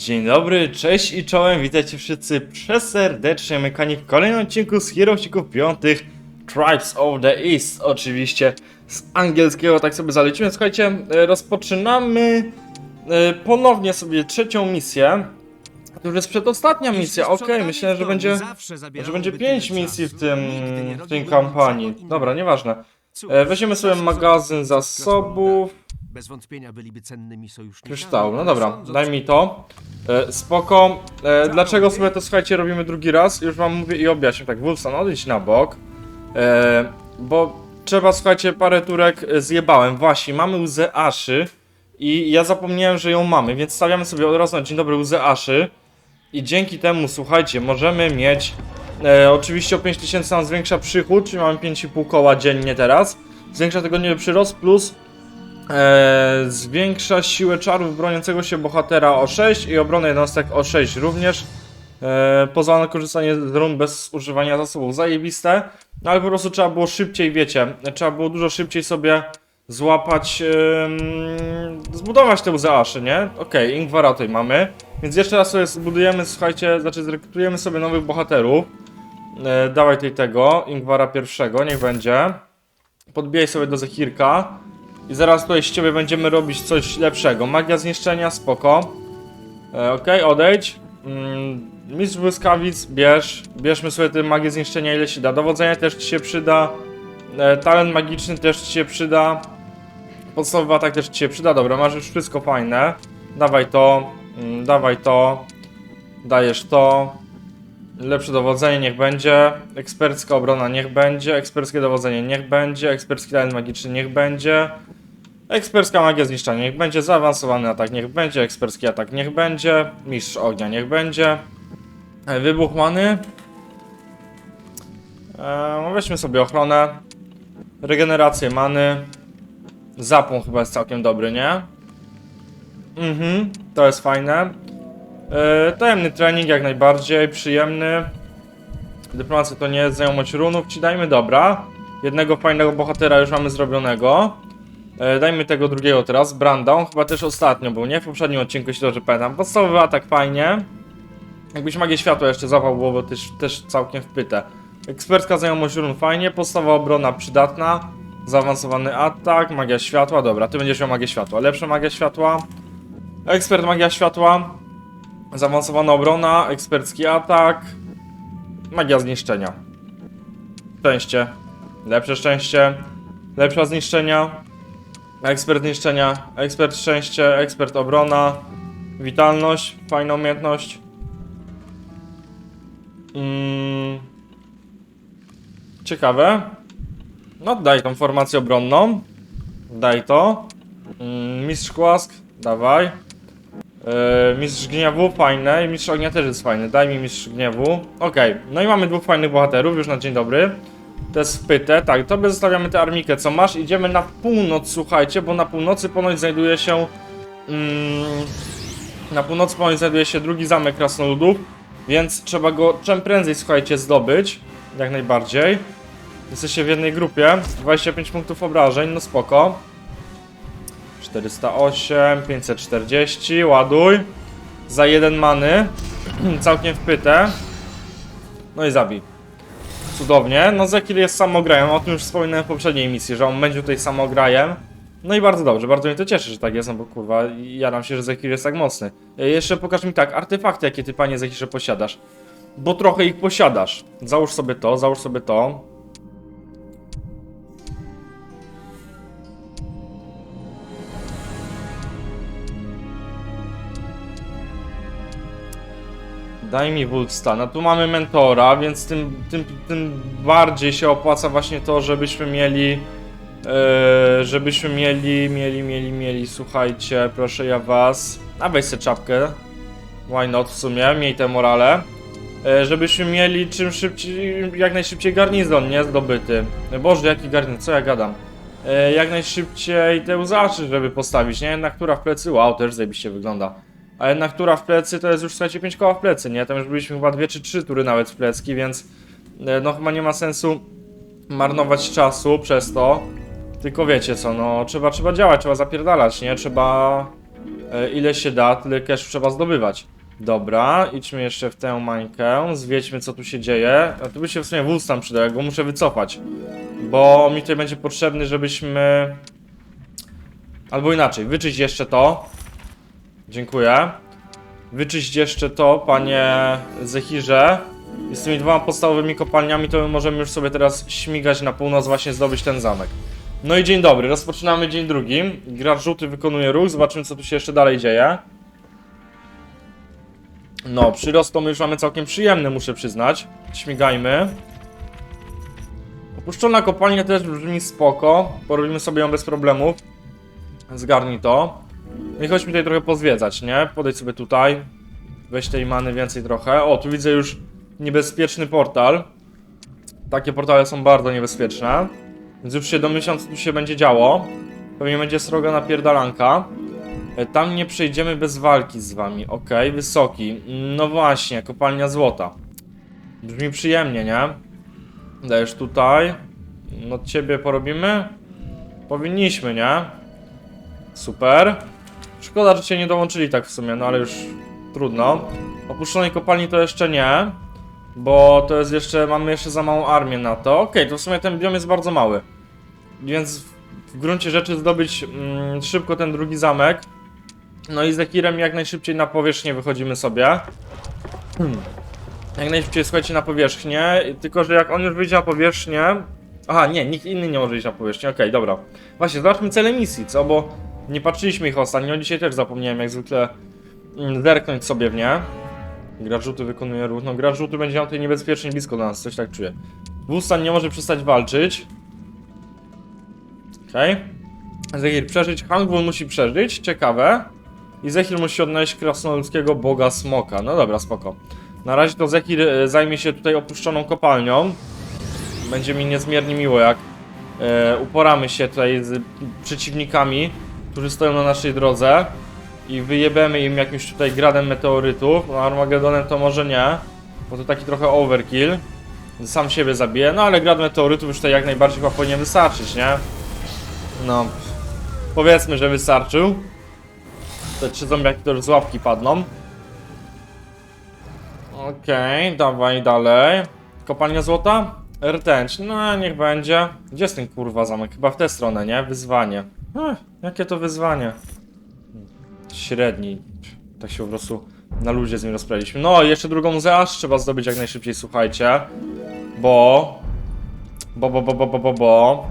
Dzień dobry, cześć i czołem, witajcie wszyscy przeserdecznie mechani w kolejnym odcinku z Hierocików Piątych Tribes of the East, oczywiście z angielskiego, tak sobie zalecimy. Słuchajcie, e, rozpoczynamy e, ponownie sobie trzecią misję. To już jest przedostatnia misja, okej, myślę, że będzie, że będzie pięć misji w tym, w tej kampanii. Dobra, nieważne. E, Weźmiemy sobie magazyn zasobów. Bez wątpienia byliby cennymi sojusznikami. Kryształ, no dobra, daj mi to. E, spoko. E, dlaczego sobie to słuchajcie robimy drugi raz? Już wam mówię i objaśnię. Tak, Wolfson, odejdź na bok. E, bo trzeba, słuchajcie, parę turek zjebałem. Właśnie, mamy łzę Aszy i ja zapomniałem, że ją mamy, więc stawiamy sobie od razu na dzień dobry łzę Aszy. I dzięki temu, słuchajcie, możemy mieć. E, oczywiście o 5000 nam zwiększa przychód, czyli mamy 5,5 koła dziennie teraz. Zwiększa tygodniowy przyrost plus E, zwiększa siłę czarów broniącego się bohatera o 6 i obronę jednostek o 6 również. E, pozwala na korzystanie z run bez używania zasobów. Zajebiste. No ale po prostu trzeba było szybciej, wiecie, trzeba było dużo szybciej sobie złapać, em, zbudować te łzy aszy, nie? Okej, Ingwara tutaj mamy. Więc jeszcze raz sobie zbudujemy, słuchajcie, znaczy zrekrutujemy sobie nowych bohaterów. E, dawaj tutaj tego, Ingwara pierwszego, niech będzie. Podbijaj sobie do Zechirka. I zaraz tutaj z ciebie będziemy robić coś lepszego. Magia zniszczenia, spoko. E, Okej, odejdź. Mm, mistrz błyskawic, bierz. Bierzmy sobie tę magię zniszczenia ile się da. Dowodzenie też ci się przyda. E, talent magiczny też ci się przyda. Podstawowy atak też ci się przyda. Dobra, masz już wszystko fajne. Dawaj to. Mm, dawaj to. Dajesz to. Lepsze dowodzenie niech będzie. Ekspercka obrona niech będzie. Eksperckie dowodzenie niech będzie. Ekspercki talent magiczny niech będzie. Ekspercka magia zniszczenia niech będzie, zaawansowany atak niech będzie, ekspercki atak niech będzie, mistrz ognia niech będzie, E, wybuch many. Eee, weźmy sobie ochronę, regenerację many, zapłon chyba jest całkiem dobry, nie? Mhm, to jest fajne. Eee, tajemny trening jak najbardziej, przyjemny. Dyplomacja to nie jest znajomość runów, ci dajmy dobra. Jednego fajnego bohatera już mamy zrobionego. E, dajmy tego drugiego teraz, Branda, on chyba też ostatnio był, nie? W poprzednim odcinku się dobrze pamiętam. Podstawowy atak fajnie. Jakbyś magię światła jeszcze zapał, byłoby też, też całkiem wpyte. Ekspercka znajomość run fajnie, podstawowa obrona przydatna. Zaawansowany atak, magia światła, dobra, ty będziesz miał magię światła. Lepsza magia światła. Ekspert magia światła. Zaawansowana obrona, ekspercki atak. Magia zniszczenia. Szczęście. Lepsze szczęście. Lepsza zniszczenia. Ekspert niszczenia, ekspert szczęście, ekspert obrona, witalność, fajna umiejętność. Mm. Ciekawe. No daj tą formację obronną. Daj to. Mm, mistrz łask, dawaj. Yy, mistrz gniewu, fajne. Mistrz ognia też jest fajny. Daj mi mistrz gniewu. Okej, no i mamy dwóch fajnych bohaterów już na dzień dobry. To jest pyte. Tak, tobie zostawiamy tę armikę, co masz. Idziemy na północ, słuchajcie, bo na północy ponoć znajduje się... Mm, na północy ponoć znajduje się drugi zamek krasnoludów, więc trzeba go czym prędzej, słuchajcie, zdobyć. Jak najbardziej. Jesteście w jednej grupie. 25 punktów obrażeń, no spoko. 408, 540, ładuj. Za jeden many. Całkiem wpyte. No i zabij. Cudownie. No Zekil jest samograjem, o tym już wspominałem w poprzedniej misji, że on będzie tutaj samograjem. No i bardzo dobrze, bardzo mnie to cieszy, że tak jest, no bo kurwa, jaram się, że Zekil jest tak mocny. E, Jeszcze pokaż mi tak, artefakty, jakie ty panie Zekirze posiadasz. Bo trochę ich posiadasz. Załóż sobie to, załóż sobie to. Daj mi Wolfstana. Tu mamy mentora, więc tym, tym, tym bardziej się opłaca właśnie to, żebyśmy mieli. e, żebyśmy mieli, mieli, mieli, mieli. Słuchajcie, proszę ja was. A weź sobie czapkę. Why not w sumie, miej te morale. E, żebyśmy mieli czym szybciej, jak najszybciej garnizon, nie? Zdobyty. Boże, jaki garnizon, co ja gadam? E, jak najszybciej te łzaczy, żeby postawić, nie? Na która w plecy, wow, też zajebiście wygląda. A jednak tura w plecy to jest już słuchajcie 5 koła w plecy, nie? Tam już byliśmy chyba 2 czy 3 tury nawet w plecki, więc e, no chyba nie ma sensu marnować czasu przez to. Tylko wiecie co, no trzeba, trzeba działać, trzeba zapierdalać, nie? Trzeba E, ile się da, tyle cash trzeba zdobywać. Dobra, idźmy jeszcze w tę mańkę, zwiedźmy co tu się dzieje. A tu by się w sumie wóz tam przydał, go muszę wycofać. Bo mi tutaj będzie potrzebny, żebyśmy... Albo inaczej, wyczyść jeszcze to. Dziękuję. Wyczyść jeszcze to, panie Zechirze. I z tymi dwoma podstawowymi kopalniami to my możemy już sobie teraz śmigać na północ, właśnie zdobyć ten zamek. No i dzień dobry, rozpoczynamy dzień drugi. Gracz żółty wykonuje ruch, zobaczymy co tu się jeszcze dalej dzieje. No, przyrost to my już mamy całkiem przyjemny, muszę przyznać. Śmigajmy. Opuszczona kopalnia też brzmi spoko. Porobimy sobie ją bez problemów. Zgarnij to. No i chodźmy tutaj trochę pozwiedzać, nie? Podejdź sobie tutaj. Weź tej many więcej trochę. O, tu widzę już niebezpieczny portal. Takie portale są bardzo niebezpieczne. Więc już się domyślam, co tu się będzie działo. Pewnie będzie sroga napierdalanka. E, Tam nie przejdziemy bez walki z wami. Okej, wysoki. No właśnie, kopalnia złota. Brzmi przyjemnie, nie? Dajesz tutaj. No ciebie porobimy? Powinniśmy, nie? Super. Szkoda, że cię nie dołączyli tak w sumie, no ale już trudno. Opuszczonej kopalni to jeszcze nie. Bo to jest jeszcze, mamy jeszcze za małą armię na to. Okej, to w sumie ten biom jest bardzo mały. Więc w, gruncie rzeczy zdobyć mm, szybko ten drugi zamek. No i z Ekirem jak najszybciej na powierzchnię wychodzimy sobie. Hmm. Jak najszybciej słuchajcie na powierzchnię, tylko że jak on już wyjdzie na powierzchnię... Aha, nie, nikt inny nie może iść na powierzchnię, okej, dobra. Właśnie, zobaczmy cele misji, co, bo nie patrzyliśmy ich ostatnio, dzisiaj też zapomniałem jak zwykle mm, zerknąć sobie w nie. Gracz żółty wykonuje ruch, no gracz żółty będzie miał tutaj niebezpiecznie blisko do nas, coś tak czuję. Wustan nie może przestać walczyć. Okej. Zechir przeżyć, Hangwon musi przeżyć, ciekawe. I Zechir musi odnaleźć krasnoludzkiego boga smoka. No dobra, spoko. Na razie to Zechir e, zajmie się tutaj opuszczoną kopalnią. Będzie mi niezmiernie miło, jak e, uporamy się tutaj z przeciwnikami, którzy stoją na naszej drodze i wyjebiemy im jakimś tutaj gradem meteorytów. No Armagedonem to może nie, bo to taki trochę overkill. Sam siebie zabiję, no ale grad meteorytów już tutaj jak najbardziej chyba powinien wystarczyć, nie? No, powiedzmy, że wystarczył. Te trzy zombiaki już z łapki padną. Okej, dawaj dalej. Kopalnia złota? Rtęć, no niech będzie. Gdzie jest ten kurwa zamek? Chyba w tę stronę, nie? Wyzwanie. Ech, jakie to wyzwanie? Średni. Tak się po prostu na luzie z nim rozprailiśmy. No, jeszcze drugą aż trzeba zdobyć jak najszybciej, słuchajcie. Bo... Bo, bo, bo, bo, bo, bo, bo...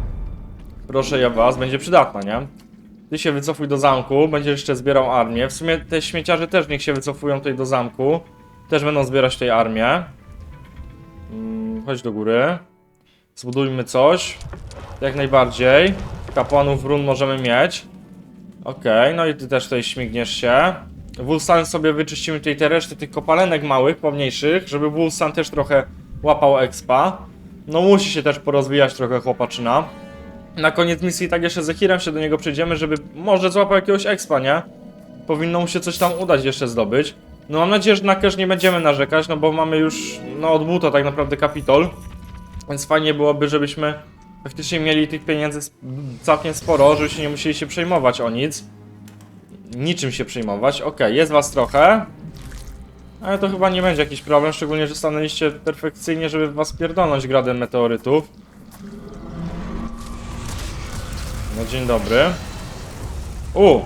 Proszę ja was, będzie przydatna, nie? Ty się wycofuj do zamku, będziesz jeszcze zbierał armię. W sumie te śmieciarze też niech się wycofują tutaj do zamku. Też będą zbierać tutaj armię. Mm, chodź do góry. Zbudujmy coś. Jak najbardziej. Kapłanów run możemy mieć. Okej, no i ty też tutaj śmigniesz się. Wulsan sobie wyczyścimy tutaj te reszty tych kopalenek małych, pomniejszych, żeby Wulsan też trochę łapał expa. No musi się też porozwijać trochę chłopaczyna. Na koniec misji tak jeszcze z Zechirem się do niego przejdziemy, żeby może złapał jakiegoś expa, nie? Powinno mu się coś tam udać jeszcze zdobyć. No mam nadzieję, że na cash nie będziemy narzekać, no bo mamy już, no od buta tak naprawdę kapitol. Więc fajnie byłoby, żebyśmy faktycznie mieli tych pieniędzy całkiem sporo, żebyśmy nie musieli się przejmować o nic. Niczym się przejmować. Okej, jest was trochę. Ale to chyba nie będzie jakiś problem, szczególnie, że stanęliście perfekcyjnie, żeby was pierdolnąć gradem meteorytów. No dzień dobry. U.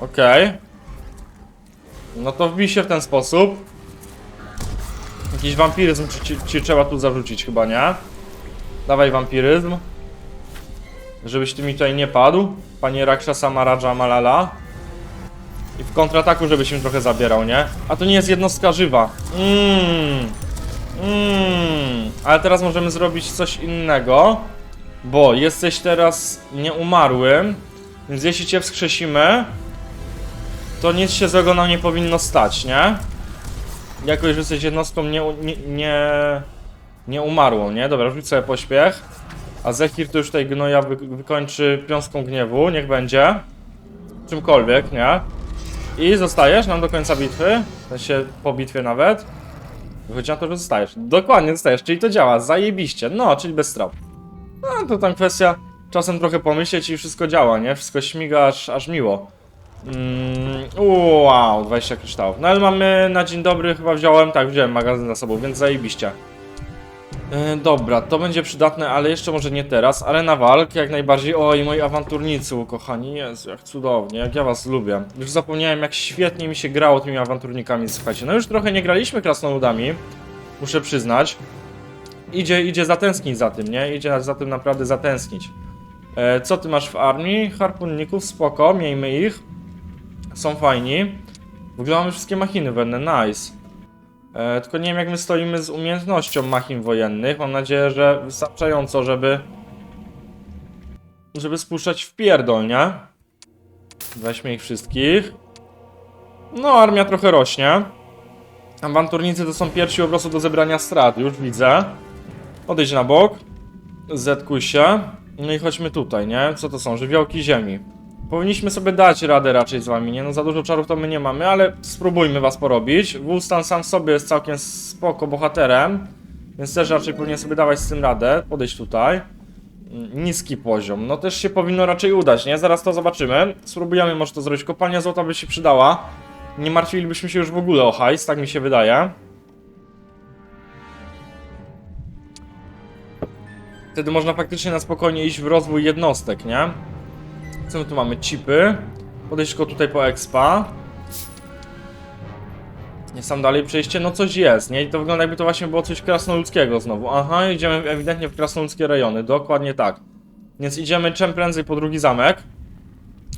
Okej. No to wbij się w ten sposób. Jakiś wampiryzm ci, ci trzeba tu zarzucić chyba, nie? Dawaj wampiryzm. Żebyś ty mi tutaj nie padł. Panie Rakshasa Maraja Malala. I w kontrataku żebyś mi trochę zabierał, nie? A to nie jest jednostka żywa. Mmm. Mmm. Ale teraz możemy zrobić coś innego. Bo jesteś teraz nieumarłym. Więc jeśli cię wskrzesimy, to nic się złego nam nie powinno stać, nie? Jako, że jesteś jednostką nie, nie, nie, nie umarłą, nie? Dobra, rzuć sobie pośpiech. A Zechir to już tutaj gnoja wy, wykończy piąską gniewu, niech będzie. Czymkolwiek, nie? I zostajesz nam do końca bitwy, w sensie po bitwie nawet. Wychodzi na to, że zostajesz. Dokładnie zostajesz, czyli to działa, zajebiście. No, czyli bez strat. No, to tam kwestia czasem trochę pomyśleć i wszystko działa, nie? Wszystko śmiga aż, aż miło. Mm, wow, 20 kryształów. No ale mamy na dzień dobry, chyba wziąłem, tak, wziąłem magazyn za sobą, więc zajebiście. E, dobra, to będzie przydatne, ale jeszcze może nie teraz, ale na walk jak najbardziej. Oj, moi awanturnicy ukochani, Jezu, jak cudownie, jak ja was lubię. Już zapomniałem, jak świetnie mi się grało tymi awanturnikami, słuchajcie. No już trochę nie graliśmy krasnoludami, muszę przyznać. Idzie, idzie zatęsknić za tym, nie? Idzie za tym naprawdę zatęsknić. E, co ty masz w armii? Harpunników, spoko, miejmy ich. Są fajni. W ogóle mamy wszystkie machiny wenne, nice. E, tylko nie wiem jak my stoimy z umiejętnością machin wojennych. Mam nadzieję, że wystarczająco, żeby... Żeby spuszczać w pierdol, nie? Weźmy ich wszystkich. No, armia trochę rośnie. Awanturnicy to są pierwsi po prostu do zebrania strat, już widzę. Odejdź na bok. Zetkuj się. No i chodźmy tutaj, nie? Co to są? Żywiołki ziemi. Powinniśmy sobie dać radę raczej z wami, nie? No za dużo czarów to my nie mamy, ale spróbujmy was porobić. Wulstan sam w sobie jest całkiem spoko bohaterem, więc też raczej powinien sobie dawać z tym radę. Podejść tutaj. Niski poziom. No też się powinno raczej udać, nie? Zaraz to zobaczymy. Spróbujemy może to zrobić. Kopalnia złota by się przydała. Nie martwilibyśmy się już w ogóle o hajs, tak mi się wydaje. Wtedy można faktycznie na spokojnie iść w rozwój jednostek, nie? Co my tu mamy? Chipy. Podejść tylko tutaj po expa. Nie sam dalej przejście, no coś jest, nie? I to wygląda jakby to właśnie było coś krasnoludzkiego znowu. Aha, idziemy ewidentnie w krasnoludzkie rejony, dokładnie tak. Więc idziemy czym prędzej po drugi zamek.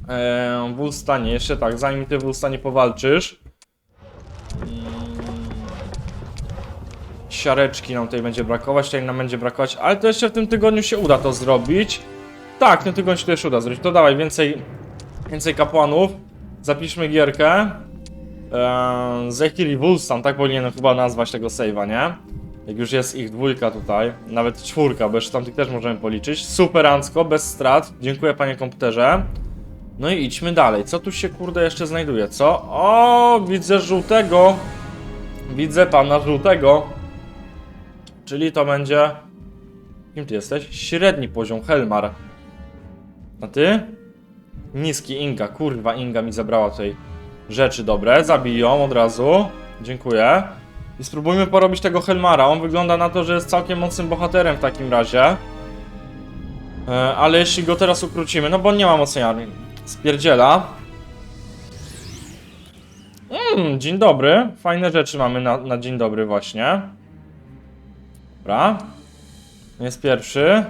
Eee, w Ulstanie, jeszcze tak, zanim ty w Ulstanie powalczysz. Mm. Siareczki nam tutaj będzie brakować, tutaj nam będzie brakować, ale to jeszcze w tym tygodniu się uda to zrobić. Tak, w tym tygodniu się jeszcze uda zrobić. To dawaj więcej, więcej kapłanów. Zapiszmy gierkę. Eee, Zechiri Wulstan, tak powinienem chyba nazwać tego save'a, nie? Jak już jest ich dwójka tutaj, nawet czwórka, bo jeszcze tamtych też możemy policzyć. Superancko, bez strat. Dziękuję panie komputerze. No i idźmy dalej. Co tu się kurde jeszcze znajduje? Co? O, widzę żółtego. Widzę pana żółtego. Czyli to będzie... Kim ty jesteś? Średni poziom, Helmar. A ty? Niski Inga. Kurwa, Inga mi zabrała tutaj rzeczy dobre. Zabij ją od razu. Dziękuję. I spróbujmy porobić tego Helmara. On wygląda na to, że jest całkiem mocnym bohaterem w takim razie. E, ale jeśli go teraz ukrócimy, no bo nie ma mocnej armii. Spierdziela. Mmm, dzień dobry. Fajne rzeczy mamy na, na dzień dobry właśnie. Dobra. Jest pierwszy.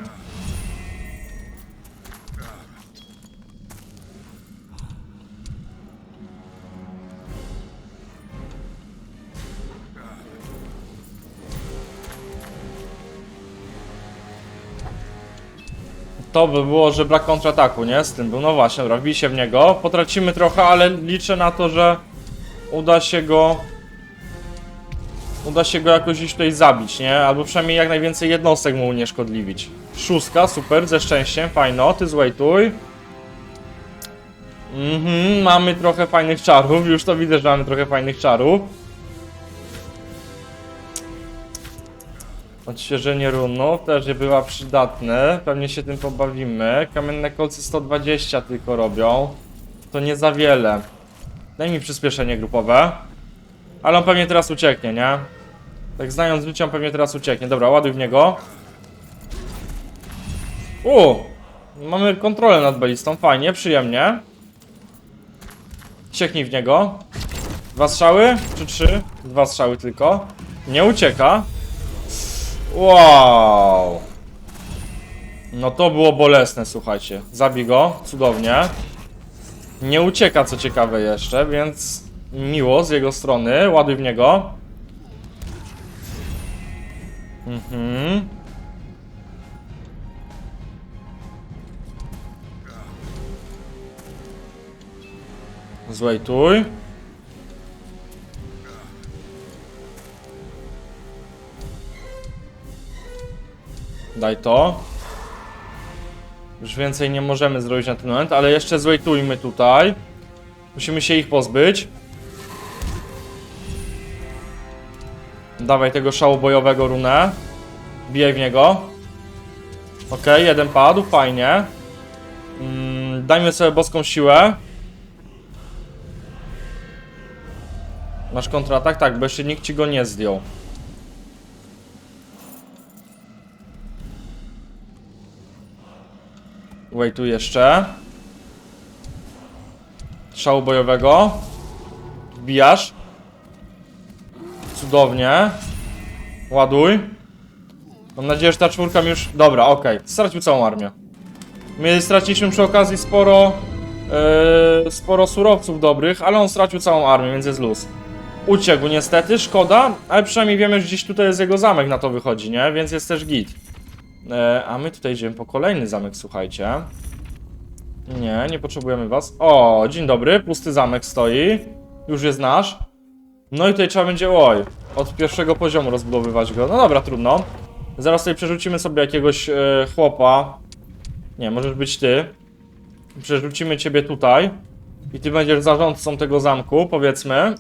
To by było, że brak kontrataku, nie? Z tym był. No właśnie, dobra, wbij się w niego. Potracimy trochę, ale liczę na to, że uda się go... Uda się go jakoś gdzieś tutaj zabić, nie? Albo przynajmniej jak najwięcej jednostek mu unieszkodliwić. Szóstka, super, ze szczęściem, fajno, ty złejtuj. Mhm, mamy trochę fajnych czarów, już to widzę, że mamy trochę fajnych czarów. Odświeżenie runów też była przydatne. Pewnie się tym pobawimy. Kamienne kolce 120 tylko robią. To nie za wiele. Daj mi przyspieszenie grupowe. Ale on pewnie teraz ucieknie, nie? Tak znając życie, on pewnie teraz ucieknie. Dobra, ładuj w niego. U! Mamy kontrolę nad balistą, fajnie, przyjemnie. Sieknij w niego. Dwa strzały? Czy trzy? Dwa strzały tylko. Nie ucieka. Wow. No to było bolesne, słuchajcie. Zabij go, cudownie. Nie ucieka, co ciekawe jeszcze, więc miło z jego strony. Ładuj w niego. Mhm. Złejtuj. Daj to. Już więcej nie możemy zrobić na ten moment, ale jeszcze złejtujmy tutaj. Musimy się ich pozbyć. Dawaj tego szałobojowego runę. Bijaj w niego. Ok, jeden padł, fajnie. Mm, dajmy sobie boską siłę. Masz kontratak? Tak, bo jeszcze nikt ci go nie zdjął. Wait, tu jeszcze. Szału bojowego. Wbijasz. Cudownie. Ładuj. Mam nadzieję, że ta czwórka mi już... Dobra, okej. Stracił całą armię. My straciliśmy przy okazji sporo... Yy, sporo surowców dobrych, ale on stracił całą armię, więc jest luz. Uciekł niestety, szkoda, ale przynajmniej wiemy, że gdzieś tutaj jest jego zamek, na to wychodzi, nie? Więc jest też git. E, a my tutaj idziemy po kolejny zamek, słuchajcie. Nie, nie potrzebujemy was. O, dzień dobry, pusty zamek stoi. Już jest nasz. No i tutaj trzeba będzie, oj, od pierwszego poziomu rozbudowywać go. No dobra, trudno. Zaraz tutaj przerzucimy sobie jakiegoś e, chłopa. Nie, możesz być ty. Przerzucimy ciebie tutaj. I ty będziesz zarządcą tego zamku, powiedzmy.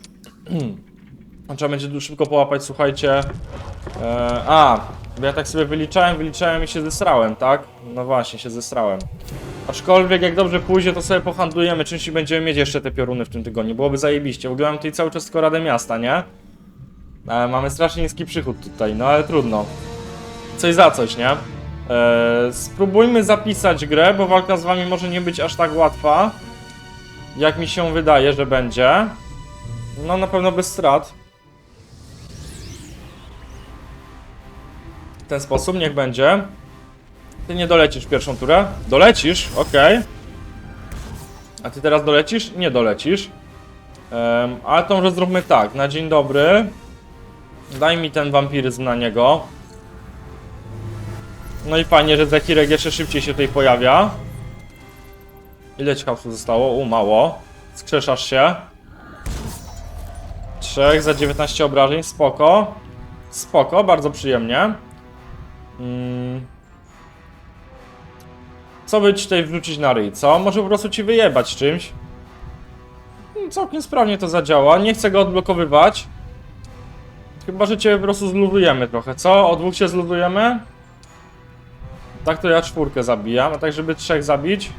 Trzeba będzie szybko połapać, słuchajcie. E, a, bo ja tak sobie wyliczałem, wyliczałem i się zesrałem, tak? No właśnie, się zesrałem. Aczkolwiek jak dobrze pójdzie, to sobie pohandlujemy czymś i będziemy mieć jeszcze te pioruny w tym tygodniu. Byłoby zajebiście. W ogóle mam tutaj cały czas tylko Radę Miasta, nie? E, mamy strasznie niski przychód tutaj, no ale trudno. Coś za coś, nie? E, spróbujmy zapisać grę, bo walka z wami może nie być aż tak łatwa. Jak mi się wydaje, że będzie. No na pewno bez strat. Ten sposób niech będzie. Ty nie dolecisz pierwszą turę. Dolecisz, okej. A ty teraz dolecisz? Nie dolecisz. Em, ale to może zróbmy tak. Na dzień dobry. Daj mi ten wampiryzm na niego. No i fajnie, że Zekirek jeszcze szybciej się tutaj pojawia. Ile ci zostało? U, mało. Skrzeszasz się. Trzech za 19 obrażeń, spoko. Spoko, bardzo przyjemnie. Mm. Co by ci tutaj wrzucić na ryj, co? Może po prostu ci wyjebać czymś? Mm, Całkiem sprawnie to zadziała, nie chcę go odblokowywać. Chyba, że cię po prostu zluzujemy trochę, co? O dwóch się zluzujemy? Tak to ja czwórkę zabijam, a tak żeby trzech zabić?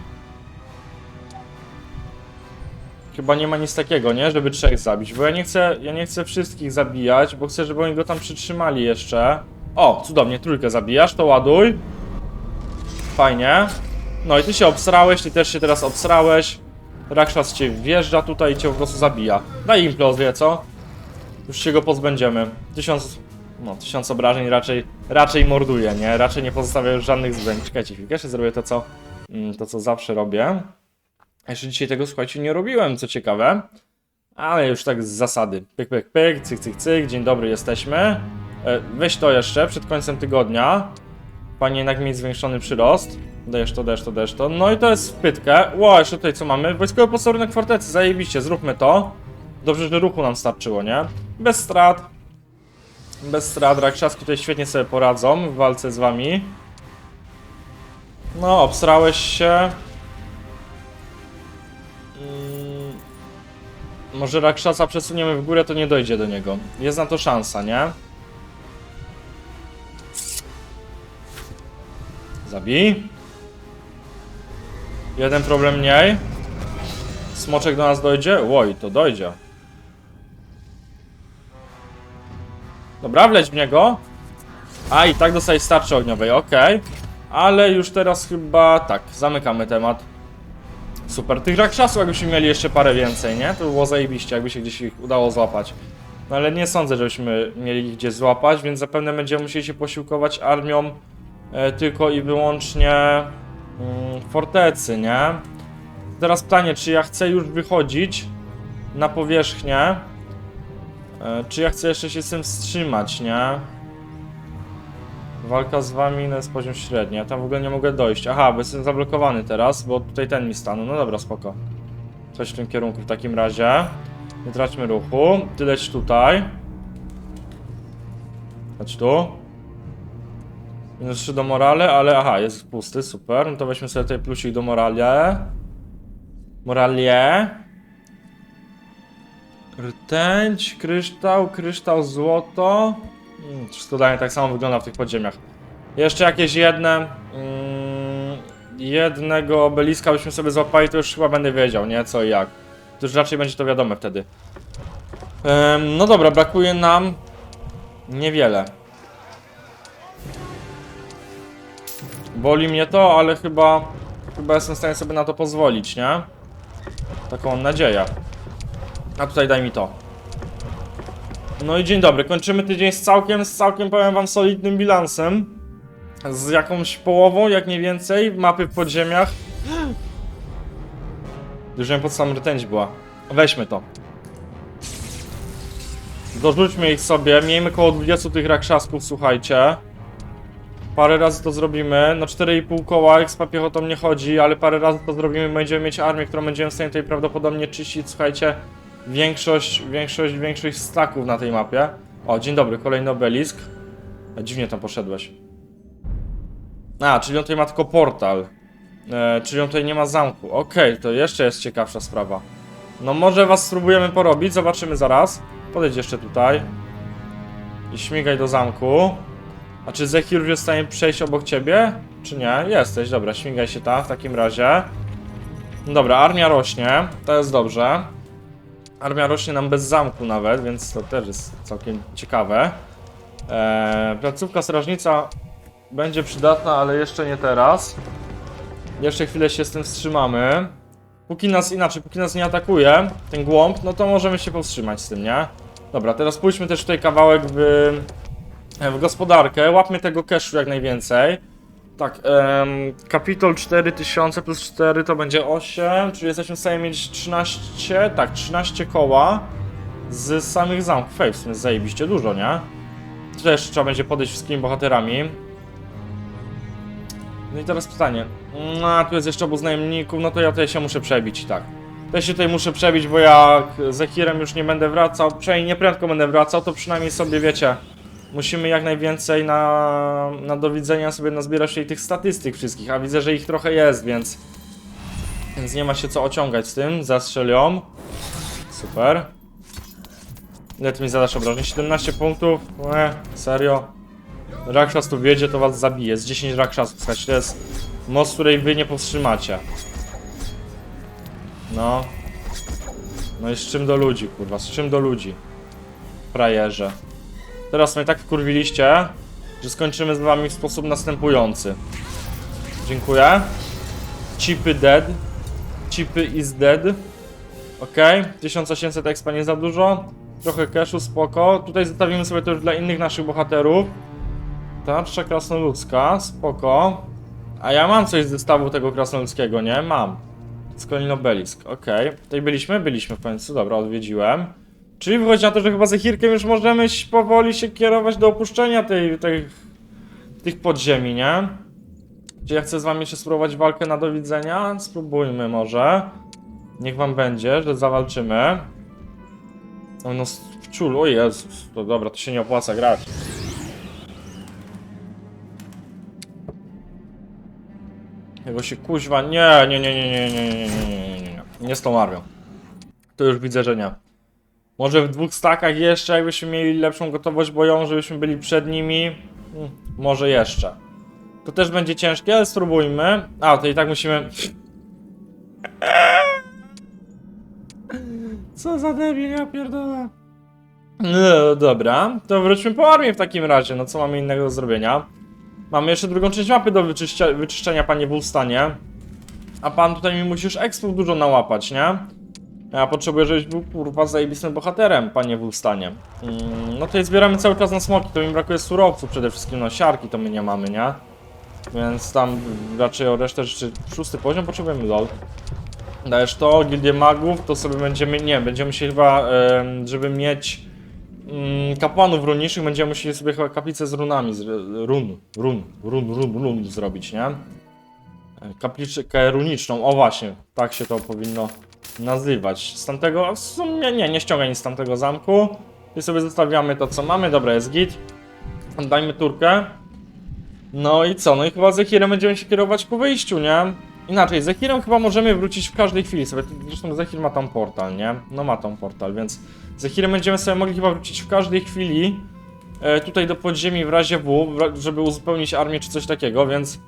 Chyba nie ma nic takiego, nie? Żeby trzech zabić, bo ja nie chcę, ja nie chcę wszystkich zabijać, bo chcę, żeby oni go tam przytrzymali jeszcze. O, cudownie, trójkę zabijasz, to ładuj. Fajnie. No i ty się obsrałeś, ty też się teraz obsrałeś. Rakshas cię wjeżdża tutaj i cię po prostu zabija. Daj implozję, co? Już się go pozbędziemy. Tysiąc... No, tysiąc obrażeń raczej, raczej morduje, nie? Raczej nie pozostawia już żadnych zbędnych. Czekajcie chwilkę, jeszcze zrobię to, co... mm, To, co zawsze robię. Jeszcze dzisiaj tego, słuchajcie, nie robiłem, co ciekawe. Ale już tak z zasady. Pyk, pyk, pyk, cyk, cyk, cyk. Dzień dobry, jesteśmy. E, Weź to jeszcze przed końcem tygodnia. Panie jednak mieć zwiększony przyrost. Dajesz to, dajesz to, dajesz to. No i to jest w pytkę. Ło, jeszcze tutaj co mamy? Wojskowy posterunek fortecy, zajebiście, zróbmy to. Dobrze, że ruchu nam starczyło, nie? Bez strat. Bez strat, Rakszaski tutaj świetnie sobie poradzą w walce z wami. No, obsrałeś się. Mm, Może Rakshasa przesuniemy w górę, to nie dojdzie do niego. Jest na to szansa, nie? Zabij. Jeden problem mniej. Smoczek do nas dojdzie? Oj, to dojdzie. Dobra, wleć w niego. A, i tak dostaje starczy ogniowej, okej. Ale już teraz chyba... Tak, zamykamy temat. Super, tych rakszasów jakbyśmy mieli jeszcze parę więcej, nie? To by było zajebiście, jakby się gdzieś ich udało złapać. No ale nie sądzę, żebyśmy mieli ich gdzie złapać, więc zapewne będziemy musieli się posiłkować armią tylko i wyłącznie mm, fortecy, nie? Teraz pytanie, czy ja chcę już wychodzić na powierzchnię, e, czy ja chcę jeszcze się z tym wstrzymać, nie? Walka z wami jest poziom średni, ja tam w ogóle nie mogę dojść. Aha, bo jestem zablokowany teraz, bo tutaj ten mi stanął. No dobra, spoko. Coś w tym kierunku w takim razie. Nie traćmy ruchu. Ty leć tutaj. Chodź tu. Minus 3 do morale, ale aha, jest pusty, super. No to weźmy sobie tutaj plusik do morale. Moralie. Rtęć, kryształ, kryształ, złoto. Mm, Wszystko dalej tak samo wygląda w tych podziemiach. Jeszcze jakieś jedne. Mm, jednego obeliska byśmy sobie złapali, to już chyba będę wiedział, nie? Co i jak. To już raczej będzie to wiadome wtedy. No dobra, brakuje nam niewiele. Boli mnie to, ale chyba, chyba jestem w stanie sobie na to pozwolić, nie? Taką mam nadzieję. A tutaj daj mi to. No i dzień dobry, kończymy tydzień z całkiem, z całkiem powiem wam solidnym bilansem. Z jakąś połową, jak nie więcej, mapy w podziemiach. Już pod sam rtęć była. Weźmy to. Dorzućmy ich sobie, miejmy koło 20 tych rakszasków, słuchajcie. Parę razy to zrobimy, no 4,5 koła, expa piechotą nie chodzi, ale parę razy to zrobimy, będziemy mieć armię, którą będziemy w stanie tutaj prawdopodobnie czyścić, słuchajcie. Większość, większość, większość staków na tej mapie. O, dzień dobry, kolejny obelisk. Dziwnie tam poszedłeś. A, czyli on tutaj ma tylko portal. E, czyli on tutaj nie ma zamku. Okej, to jeszcze jest ciekawsza sprawa. No może was spróbujemy porobić, zobaczymy zaraz. Podejdź jeszcze tutaj. I śmigaj do zamku. A czy Zechir już jest w stanie przejść obok ciebie? Czy nie? Jesteś, dobra, śmigaj się tam w takim razie. Dobra, armia rośnie, to jest dobrze. Armia rośnie nam bez zamku nawet, więc to też jest całkiem ciekawe. Eee, placówka strażnica będzie przydatna, ale jeszcze nie teraz. Jeszcze chwilę się z tym wstrzymamy. Póki nas inaczej, póki nas nie atakuje ten głąb, no to możemy się powstrzymać z tym, nie? Dobra, teraz pójdźmy też tutaj kawałek w, w gospodarkę. Łapmy tego cashu jak najwięcej. Tak, em, kapitol 4000 plus 4 to będzie 8, czyli jesteśmy w stanie mieć 13, tak, 13 koła z samych zamków. Fej, w sumie zajebiście dużo, nie? Też trzeba będzie podejść wszystkimi bohaterami. No i teraz pytanie. No, tu jest jeszcze obóz najemników, no to ja tutaj się muszę przebić tak. Ja się tutaj muszę przebić, bo jak z Ekirem już nie będę wracał, przynajmniej nieprędko będę wracał, to przynajmniej sobie wiecie. Musimy jak najwięcej na, na do widzenia sobie nazbierać tutaj tych statystyk wszystkich, a widzę, że ich trochę jest, więc... Więc nie ma się co ociągać z tym, zastrzelią. Super. Ile mi zadasz obrażeń? 17 punktów? Łe, serio? Rakshas tu wiedzie, to was zabije. Z 10 Rakshasów, słuchajcie, to jest moc, której wy nie powstrzymacie. No. No i z czym do ludzi, kurwa, z czym do ludzi? Frajerze. Teraz mnie tak wkurwiliście, że skończymy z wami w sposób następujący. Dziękuję. Chipy dead. Chipy is dead. Ok, 1800 expa nie za dużo. Trochę cashu, spoko. Tutaj zostawimy sobie to już dla innych naszych bohaterów. Tarcza krasnoludzka, spoko. A ja mam coś z zestawu tego krasnoludzkiego, nie? Mam. Skolin obelisk, okej. Tutaj byliśmy? Byliśmy w końcu, dobra, odwiedziłem. Czyli wychodzi na to, że chyba ze Hirkiem już możemy powoli się kierować do opuszczenia tej, tej, tych podziemi, nie? Czy ja chcę z wami jeszcze spróbować walkę na do widzenia? Spróbujmy może. Niech wam będzie, że zawalczymy. No, no w czulu, o Jezus, to dobra, to się nie opłaca grać. Jego się kuźwa, nie, nie, nie, nie, nie, nie, nie, nie, nie, nie, nie, nie, nie z tą armią. To już widzę, że nie. Może w dwóch stakach jeszcze, jakbyśmy mieli lepszą gotowość bojową, żebyśmy byli przed nimi. Hmm, Może jeszcze. To też będzie ciężkie, ale spróbujmy. A, to i tak musimy... Co za debil, ja pierdolę. No dobra, to wróćmy po armię w takim razie, no co mamy innego do zrobienia? Mamy jeszcze drugą część mapy do wyczyszczenia, panie Wulstanie. A pan tutaj mi musisz ekspów dużo nałapać, nie? Ja potrzebuję, żebyś był kurwa zajebistym bohaterem, panie Wulstanie. Mm, no tutaj zbieramy cały czas na smoki, to mi brakuje surowców przede wszystkim, no siarki to my nie mamy, nie? Więc tam raczej o resztę rzeczy, szósty poziom potrzebujemy, lol. Dajesz to, gildię magów, to sobie będziemy, nie, będziemy się chyba, żeby mieć mm, kapłanów runicznych, będziemy musieli sobie chyba kaplicę z runami, z, run, run, run, run, run zrobić, nie? E, Kapliczkę runiczną, o właśnie, tak się to powinno nazywać. Z tamtego, w sumie nie, nie ściągaj nic z tamtego zamku. I sobie zostawiamy to, co mamy, dobra, jest git. Dajmy turkę. No i co? No i chyba z będziemy się kierować po wyjściu, nie? Inaczej, z chyba możemy wrócić w każdej chwili sobie. Zresztą Zechir ma tam portal, nie? No ma tam portal, więc z będziemy sobie mogli chyba wrócić w każdej chwili. E, tutaj do podziemi w razie W, żeby uzupełnić armię czy coś takiego, więc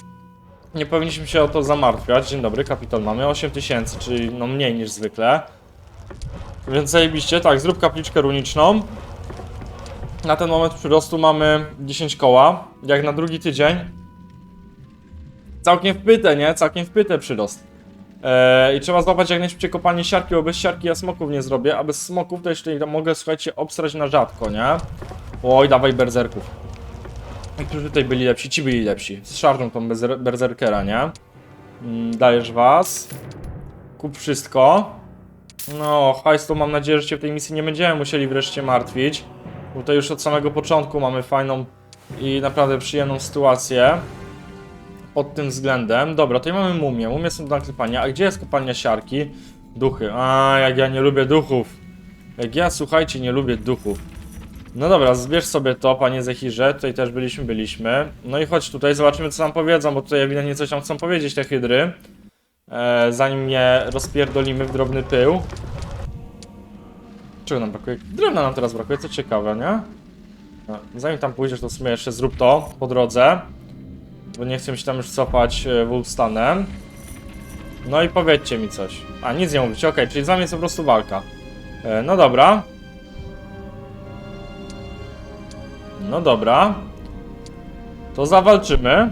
nie powinniśmy się o to zamartwiać. Dzień dobry, kapitol mamy 8000, czyli no mniej niż zwykle. Więc zajebiście, tak, zrób kapliczkę runiczną. Na ten moment przyrostu mamy 10 koła. Jak na drugi tydzień. Całkiem wpyte, nie? Całkiem wpyte przyrost. Eee, I trzeba złapać jak najszybciej kopalnię siarki, bo bez siarki ja smoków nie zrobię, a bez smoków to jeszcze mogę, słuchajcie, obstrać na rzadko, nie? Oj, dawaj berzerków. I którzy tutaj byli lepsi? Ci byli lepsi. Z szarżą tą berzerkera, nie? Mm, dajesz was. Kup wszystko. No, hajs to mam nadzieję, że się w tej misji nie będziemy musieli wreszcie martwić. Bo to już od samego początku mamy fajną i naprawdę przyjemną sytuację. Pod tym względem. Dobra, tutaj mamy mumię. Mumie są do nakrypania. A gdzie jest kopalnia siarki? Duchy. A, jak ja nie lubię duchów. Jak ja, słuchajcie, nie lubię duchów. No dobra, zbierz sobie to, panie Zechirze. Tutaj też byliśmy, byliśmy. No i chodź tutaj, zobaczymy co nam powiedzą, bo tutaj ewidentnie coś nam chcą powiedzieć te hydry. E, zanim je rozpierdolimy w drobny pył. Czego nam brakuje? Drewna nam teraz brakuje, co ciekawe, nie? No, zanim tam pójdziesz, to w sumie jeszcze zrób to po drodze. Bo nie chcę się tam już cofać e, Wolfstanem. No i powiedzcie mi coś. A, nic nie mówicie, okej, czyli z wami jest po prostu walka. E, no dobra. No dobra. To zawalczymy.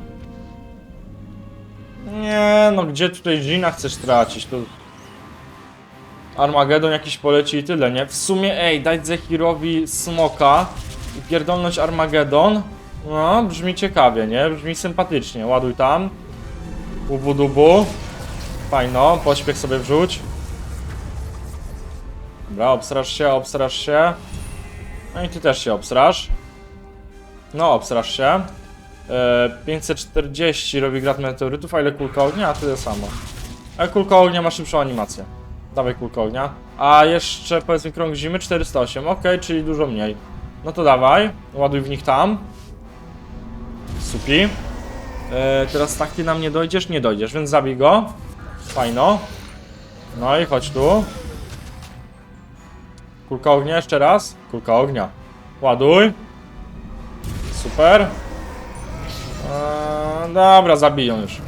Nie, no gdzie tutaj Gina chcesz tracić? To... Armagedon jakiś poleci i tyle, nie? W sumie, ej, dać Zehirowi smoka i pierdolnąć Armagedon. No, brzmi ciekawie, nie? Brzmi sympatycznie. Ładuj tam. Ubu dubu. Fajno, pośpiech sobie wrzuć. Dobra, obstrasz się, obstrasz się. No i ty też się obstrasz. No, obstrasz się. E, 540 robi grad meteorytów, a ile kulka ognia? Tyle samo. A kulka ognia ma szybszą animację. Dawaj kulka ognia. A jeszcze powiedzmy krąg zimy 408, ok, czyli dużo mniej. No to dawaj, ładuj w nich tam. Supi. E, teraz tak ty nam nie dojdziesz? Nie dojdziesz, więc zabij go. Fajno. No i chodź tu. Kulka ognia jeszcze raz. Kulka ognia. Ładuj. Super. Eee, dobra, zabiją już.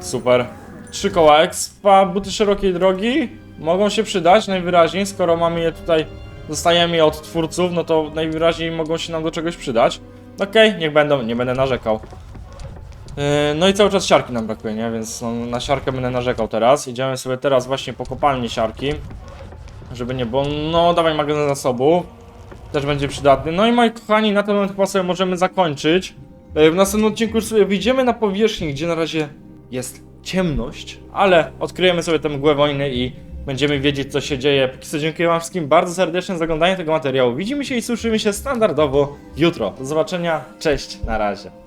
Super. Trzy koła expa, buty szerokiej drogi mogą się przydać najwyraźniej, skoro mamy je tutaj, dostajemy je od twórców, no to najwyraźniej mogą się nam do czegoś przydać. Okej, niech będą, nie będę narzekał. Yy, No i cały czas siarki nam brakuje, nie? Więc no, na siarkę będę narzekał teraz. Idziemy sobie teraz właśnie po kopalni siarki. Żeby nie było, no dawaj magazyn zasobu. Też będzie przydatny. No i moi kochani, na ten moment chyba sobie możemy zakończyć. Yy, W następnym odcinku już sobie wyjdziemy na powierzchnię, gdzie na razie jest ciemność, ale odkryjemy sobie tę mgłę wojny i będziemy wiedzieć co się dzieje. Póki co dziękuję wam wszystkim bardzo serdecznie za oglądanie tego materiału. Widzimy się i słyszymy się standardowo jutro. Do zobaczenia, cześć, na razie.